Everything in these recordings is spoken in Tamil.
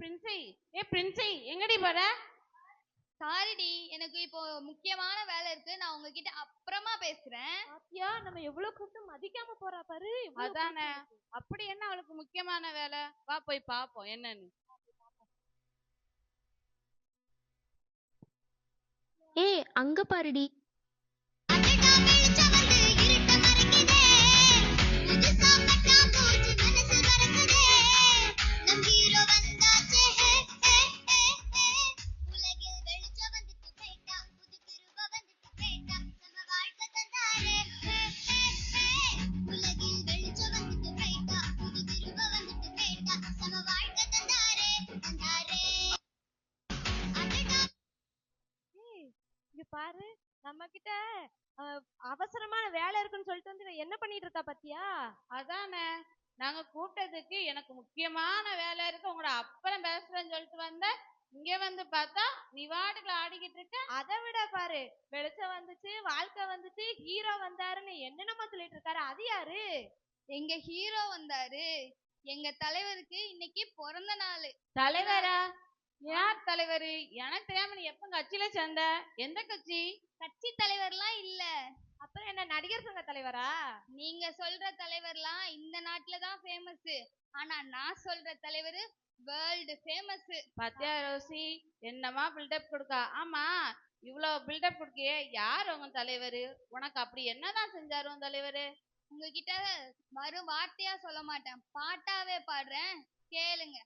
பிரின்சி ஏ பிரின்சி எங்கடி போற? சாரிடி எனக்கு இப்போ முக்கியமான வேலை இருக்கு. நான் உங்ககிட்ட அப்புறமா பேசுறேன். பாத்தியா நம்ம எவ்வளவு கூப்பிட்டு மதிக்காம போறா பாரு. அதானே. அப்படி என்ன அவளுக்கு முக்கியமான வேலை? வா போய் பாப்போம். என்னன்னு? ஏய் அங்க பாருடி. பாரு நம்ம கிட்ட அவசரமான வேலை இருக்குன்னு சொல்லிட்டு வந்து என்ன பண்ணிட்டு இருக்கா பாத்தியா? அதானே நாங்க கூட்டத்துக்கு எனக்கு முக்கியமான வேலை இருக்கு உங்களோட அப்புறம் பேசுறேன்னு சொல்லிட்டு வந்த இங்க வந்து பார்த்தா நீ வாட்டுக்குள்ள ஆடிக்கிட்டு இருக்க அதை விட பாரு வெளிச்சம் வந்துச்சு வாழ்க்கை வந்துச்சு ஹீரோ வந்தாருன்னு என்னென்னமா சொல்லிட்டு இருக்காரு. அது யாரு? எங்க ஹீரோ வந்தாரு. எங்க தலைவருக்கு இன்னைக்கு பிறந்த நாள். தலைவரா? யார் தலைவர்? எனக்கு தெரியாம நீ எப்ப கட்சியில சேர்ந்த? எந்த கட்சி? கட்சி தலைவர்லாம் இல்ல. அப்புறம் என்ன நடிகர் சங்க தலைவரா? நீங்க சொல்ற தலைவர்லாம் இந்த நாட்டுல தான் ஃபேமஸ் ஆனா நான் சொல்ற தலைவர் வேர்ல்டு ஃபேமஸ் பாத்தியா ரோசி? என்னமா பில்டப் கொடுக்கா? ஆமா இவ்வளவு பில்டப் கொடுக்கியே. யார் உங்க தலைவர்? உனக்கு அப்படி என்னதான் செஞ்சாரு உன் தலைவர்? உங்ககிட்ட வரும் வார்த்தையா சொல்ல மாட்டேன். பாட்டாவே பாடுறேன். கேளுங்க.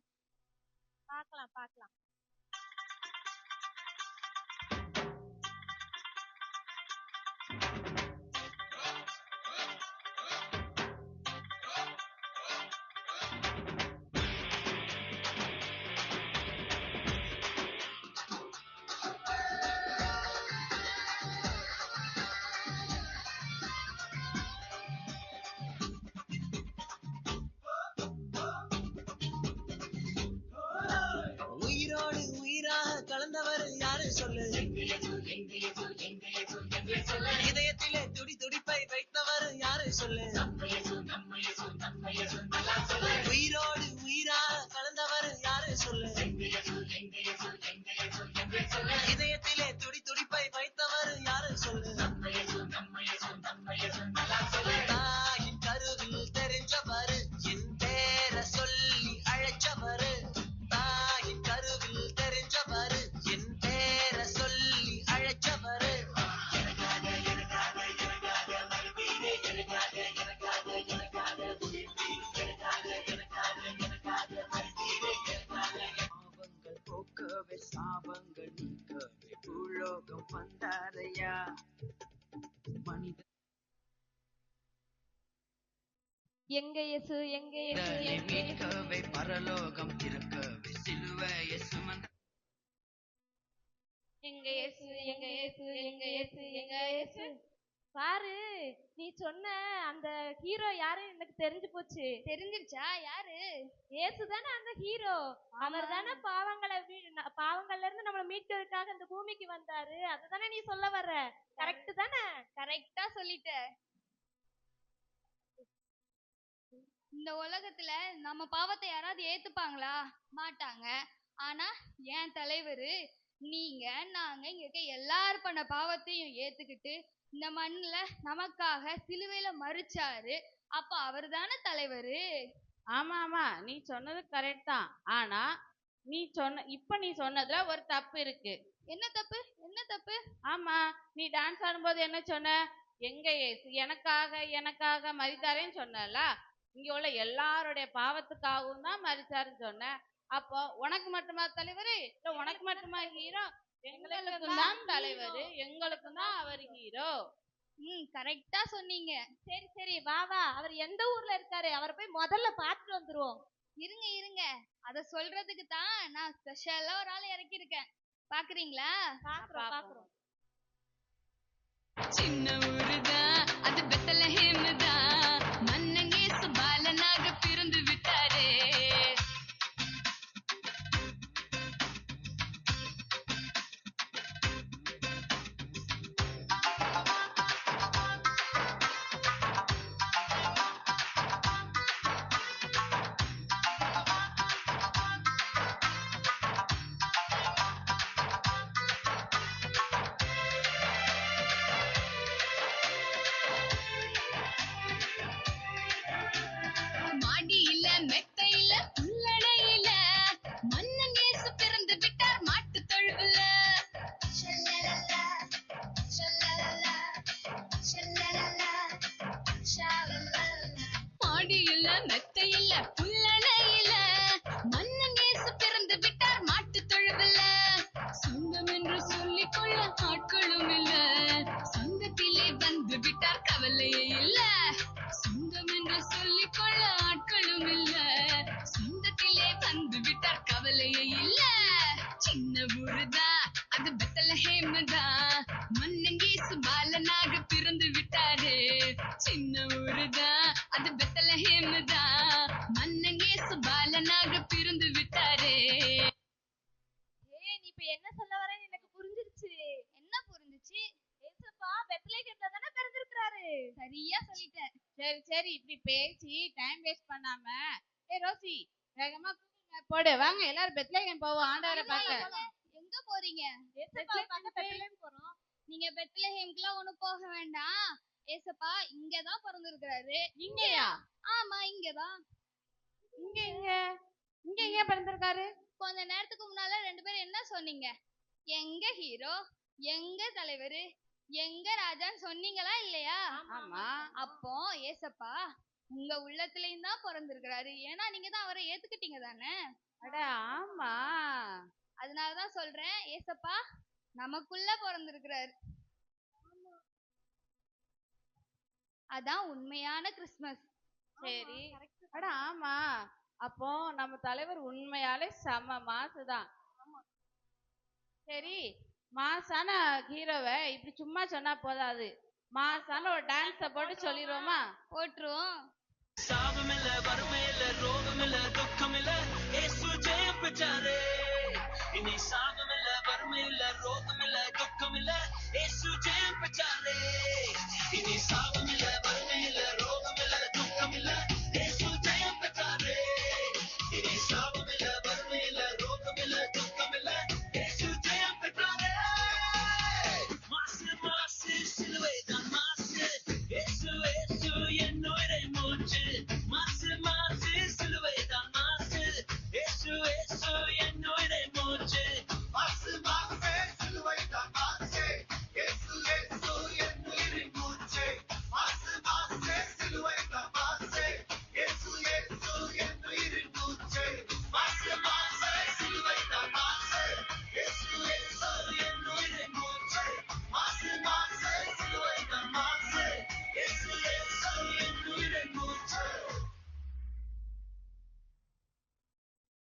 பார்க்கலாம் பார்க்கலாம் இதயத்திலே துடி துடிப்பை வைத்தவர் யாரு சொல்லு? உயிரோ வந்தாரையா மனித எங்க இயேசு எங்க இயேசு தன்னை எங்க இயேசு. மீட்கவே பரலோகம் இருக்கவே சிலுவையை சுமந்த எங்க இயேசு எங்க இயேசு எங்க இயேசு எங்க இயேசு. பாரு நீ சொன்ன அந்த ஹீரோ யாரு? எனக்கு தெரிஞ்சு போச்சு. தெரிஞ்சிருச்சா? யாரு? இயேசு தானே அந்த ஹீரோ அவர் தானே பாவங்களை வீ- ந- பாவங்கள்ல இருந்து நம்மளை மீட்கிறதுக்காக இந்த பூமிக்கு வந்தாரு. அதுதானே நீ சொல்ல வர்ற? கரெக்ட் தானே? கரெக்டா சொல்லிட்ட. இந்த உலகத்துல நம்ம பாவத்தை யாராவது ஏத்துப்பாங்களா? மாட்டாங்க. ஆனா என் தலைவர் நீங்க நாங்க இங்க இருக்க எல்லாரும் பண்ண பாவத்தையும் ஏத்துக்கிட்டு இந்த மண்ணுல நமக்காக சிலுவையில மறிச்சாரு. அப்ப அவர் தானே தலைவரு? ஆமா ஆமா. நீ சொன்னது கரெக்ட் தான். ஆனா நீ சொன்ன இப்ப நீ சொன்னதுல ஒரு தப்பு இருக்கு. என்ன தப்பு? என்ன தப்பு? ஆமா. நீ டான்ஸ் ஆடும்போது என்ன சொன்ன? எங்க இயேசு எனக்காக எனக்காக மரித்தாரேன்னு சொன்னல இங்க உள்ள எல்லாருடைய பாவத்துக்காகவும் தான் மரிச்சாருன்னு சொன்ன. அப்போ உனக்கு மட்டுமா தலைவர்? இல்ல உனக்கு மட்டுமா ஹீரோ? எங்களுக்கும் தான் தலைவர் எங்களுக்கும் தான் அவர் ஹீரோ ம் கரெக்டா சொன்னீங்க. சரி சரி வா வா. அவர் எந்த ஊர்ல இருக்காரு? அவரை போய் முதல்ல பார்த்துட்டு வந்துருவோம். இருங்க இருங்க. அத சொல்றதுக்கு தான் நான் ஸ்பெஷலா ஒரு ஆள் இறக்கியிருக்கேன். பாக்குறீங்களா பாக்குறோம் பாக்குறோம் சின்ன இப்ராஹிம்தா ஏய் நீ இப்ப என்ன சொல்ல வரேன்னு எனக்கு புரிஞ்சிருச்சு என்ன புரிஞ்சிச்சு ஏசப்பா பெத்லகேம்ல தானே சரியா சொல்லிட்டேன் சரி சரி இப்படி பேசி டைம் வேஸ்ட் பண்ணாம ஏய் ரோசி வேகமா போடு வாங்க எல்லாரும் பெத்லகேம் போவோம் ஆண்டவரை பார்க்க எங்க போறீங்க? ஏசப்பா போறோம் நீங்க பெத்லகேம்க்குலாம் ஒண்ணு போக வேண்டாம். ஏசப்பா இங்கதான் பிறந்திருக்கிறாரு. இங்கயா? ஆமா இங்கதான். இங்க இங்க இங்க ஏன் பிறந்திருக்காரு? கொஞ்ச நேரத்துக்கு முன்னால ரெண்டு பேரும் என்ன சொன்னீங்க? எங்க ஹீரோ? எங்க தலைவரு? எங்க ராஜான்னு சொன்னீங்களா இல்லையா? ஆமா. அப்போ ஏசப்பா உங்க உள்ளத்துலயும் தான் பிறந்திருக்கிறாரு. ஏன்னா நீங்க தான் அவரை ஏத்துக்கிட்டீங்க தானே? அட ஆமா. அதனாலதான் சொல்றேன் ஏசப்பா நமக்குள்ள பிறந்திருக்கிறாரு. அதான் உண்மையான கிறிஸ்மஸ். சரி. அட ஆமா. அப்போ நம்ம தலைவர் உண்மையாலே செம மாசுதான் சரி மாசான ஹீரோவை இப்படி சும்மா சொன்னா போதாது. மாசான ஒரு டான்ஸ போட்டு சொல்லிடுவோமா போட்டுருவோம். சாபமில்ல